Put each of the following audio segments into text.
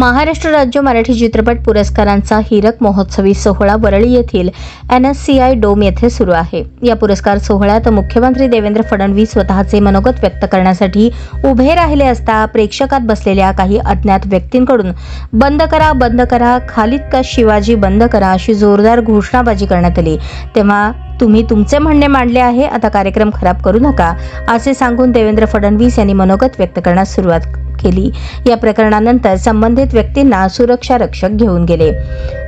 महाराष्ट्र राज्य मराठी चित्रपट पुरस्कारांचा हिरक महोत्सवी सोहळा वरळी येथील N S C I dome येथे सुरू आहे. या पुरस्कार सोहळ्यात मुख्यमंत्री देवेंद्र फडणवीस स्वतःचे मनोगत व्यक्त करण्यासाठी उभे राहिले असता प्रेक्षकात बसलेल्या काही अज्ञात व्यक्तींकडून बंद करा बंद करा खालिद का शिवाजी बंद करा अशी जोरदार घोषणाबाजी करण्यात आली. तेव्हा तुम्ही तुमचे म्हणणे मांडले आहे. आता कार्यक्रम खराब करू नका असे सांगून देवेंद्र फडणवीस यांनी मनोगत व्यक्त करण्यास सुरुवात केली. या प्रकरणानंतर संबंधित व्यक्तींना सुरक्षा रक्षक घेऊन गेले.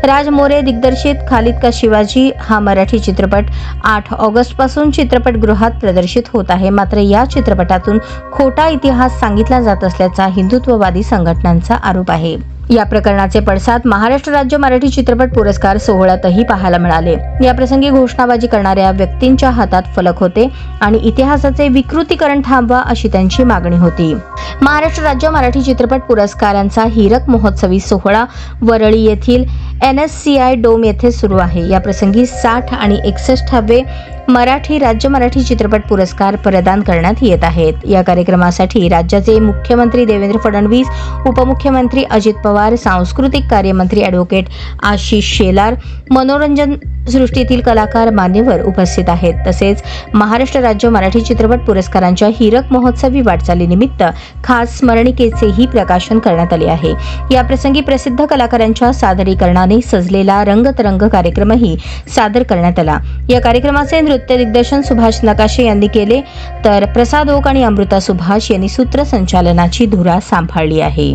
राज मोरे दिग्दर्शित खालिद का शिवाजी हा मराठी चित्रपट आठ ऑगस्टपासून चित्रपटगृहात प्रदर्शित होत आहे. मात्र या चित्रपटातून खोटा इतिहास सांगितला जात असल्याचा हिंदुत्ववादी संघटनांचा आरोप आहे. या प्रकरणाचे पडसाद महाराष्ट्र राज्य मराठी चित्रपट पुरस्कार सोहळ्यातही पाहायला मिळाले. या प्रसंगी घोषणाबाजी करणाऱ्या व्यक्तींच्या हातात फलक होते आणि इतिहासाचे विकृतीकरण थांबवा अशी त्यांची मागणी होती. महाराष्ट्र राज्य मराठी चित्रपट पुरस्कारांचा हिरक महोत्सवी सोहळा वरळी येथील N S C I dome येथे सुरू आहे. या प्रसंगी साठ आणि एकसष्टावे मराठी राज्य मराठी चित्रपट पुरस्कार प्रदान करण्यात येत आहेत. या कार्यक्रमासाठी राज्याचे मुख्यमंत्री देवेंद्र फडणवीस उपमुख्यमंत्री अजित पवार सांस्कृतिक कार्यमंत्री ॲडव्होकेट आशिष शेलार मनोरंजन सृष्टीतील कलाकार मान्यवर उपस्थित आहेत. तसेच महाराष्ट्र राज्य मराठी चित्रपट पुरस्कारांच्या हिरक महोत्सवी वाटचालीनिमित्त खास स्मरणिकेचेही प्रकाशन करण्यात आले आहे. या प्रसंगी प्रसिद्ध कलाकारांच्या सादरीकरणाने सजलेला रंगतरंग कार्यक्रमही सादर करण्यात आला. या कार्यक्रमाचे नृत्य दिग्दर्शन सुभाष नकाशे यांनी केले तर प्रसाद ओक आणि अमृता सुभाष यांनी सूत्रसंचालनाची धुरा सांभाळली आहे.